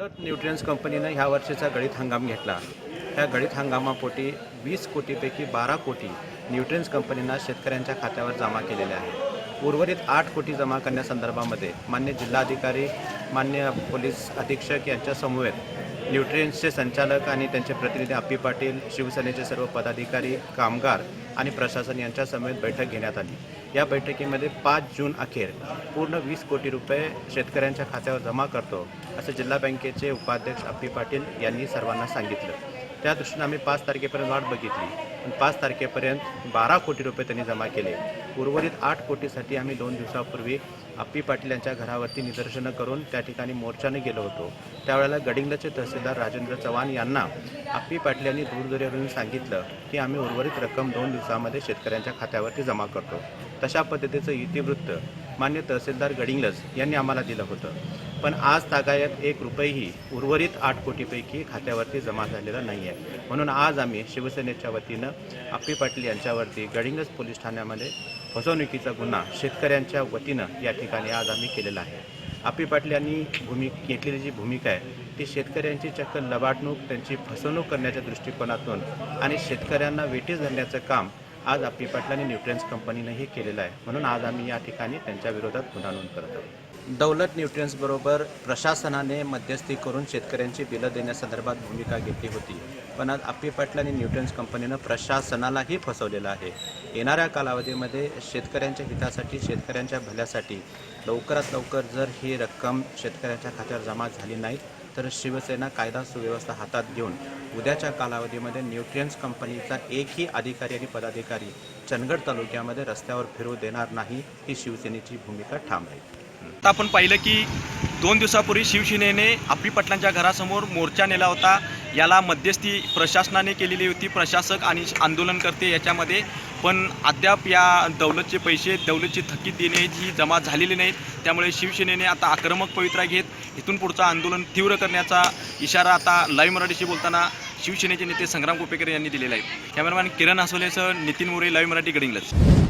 Nutrients कंपनीनं ह्या वर्षीचा गळीत हंगाम घेतला. ह्या गळीत हंगामापोटी वीस कोटीपैकी बारा कोटी न्यूट्रियन्स कंपनीनं शेतकऱ्यांच्या खात्यावर जमा केलेले आहे. उर्वरित आठ कोटी जमा करण्यासंदर्भामध्ये मान्य जिल्हाधिकारी मान्य पोलीस अधीक्षक यांच्या समवेत न्यूट्रियन्सचे संचालक आणि त्यांचे प्रतिनिधी आप्पी पाटील शिवसेनेचे सर्व पदाधिकारी कामगार आणि प्रशासन यांच्या समेत बैठक घेण्यात आली. या बैठकीमध्ये पाच जून अखेर पूर्ण वीस कोटी रुपये शेतकऱ्यांच्या खात्यावर जमा करतो असं जिल्हा बँकेचे उपाध्यक्ष अप्पी पाटील यांनी सर्वांना सांगितलं. त्या दृष्टीनं आम्ही पाच तारखेपर्यंत वाट बघितली. पण पाच तारखेपर्यंत बारा कोटी रुपये त्यांनी जमा केले. उर्वरित आठ कोटीसाठी आम्ही दोन दिवसापूर्वी आप्पी पाटील यांच्या घरावरती निदर्शनं करून त्या ठिकाणी मोर्चाने गेलो होतो. त्यावेळेला गडिंग्लजचे तहसीलदार राजेंद्र चव्हाण यांना आप्पी पाटील यांनी दूरध्वनीवरून सांगितलं की आम्ही उर्वरित रक्कम दोन दिवसामध्ये शेतकऱ्यांच्या खात्यावरती जमा करतो. तशा पद्धतीचं इतिवृत्त मान्य तहसीलदार गडिंगलज यांनी आम्हाला दिलं होतं. पण आज तागायत एक रुपयेही उर्वरित आठ कोटीपैकी खात्यावरती जमा झालेला नाही आहे म्हणून आज आम्ही शिवसेनेच्या वतीनं आप्पी पाटील यांच्यावरती गडिंगज पोलीस ठाण्यामध्ये फसवणुकीचा गुन्हा शेतकऱ्यांच्या वतीनं या ठिकाणी आज आम्ही केलेला आहे. आप्पी पाटील यांनी भूमी घेतलेली जी भूमिका आहे ती शेतकऱ्यांची चक्क लबाडणूक त्यांची फसवणूक करण्याच्या दृष्टिकोनातून आणि शेतकऱ्यांना वेटीस धरण्याचं काम आज अप्पी पाटील आणि न्यूट्रियन्स कंपनीनंही केलेलं आहे. म्हणून आज आम्ही या ठिकाणी त्यांच्या विरोधात गुन्हा नोंद करत आहोत. दौलत न्यूट्रियन्सबरोबर प्रशासनाने मध्यस्थी करून शेतकऱ्यांची बिलं देण्यासंदर्भात भूमिका घेतली होती. पण आज आप्पी पाटलांनी न्यूट्रियन्स कंपनीनं प्रशासनालाही फसवलेलं आहे. येणाऱ्या कालावधीमध्ये शेतकऱ्यांच्या हितासाठी शेतकऱ्यांच्या भल्यासाठी लवकरात लवकर जर ही रक्कम शेतकऱ्यांच्या खात्यावर जमा झाली नाही तर शिवसेना कायदा सुव्यवस्था हातात घेऊन उद्याच्या कालावधीमध्ये न्यूट्रियन्स कंपनीचा एकही अधिकारी आणि पदाधिकारी चंदगड तालुक्यामध्ये रस्त्यावर फिरू देणार नाही ही शिवसेनेची भूमिका ठाम आहे आता आपण पाहिलं की दोन दिवसापूर्वी शिवसेनेने आपली पटलांच्या घरासमोर मोर्चा नेला होता. याला मध्यस्थी प्रशासनाने केलेली होती प्रशासक आणि आंदोलनकर्ते याच्यामध्ये. पण अद्याप या दौलतचे पैसे दौलतची थकीत देणे ही जमा झालेली नाहीत त्यामुळे शिवसेनेने आता आक्रमक पवित्रा घेत इथून पुढचं आंदोलन तीव्र करण्याचा इशारा आता लाईव्ह मराठीशी बोलताना शिवसेनेचे नेते संग्राम कोपेकर यांनी दिलेला आहे. कॅमेरामॅन किरण आसोलेसह नितीन मोरे लाईव्ह मराठी गडिंग्लज.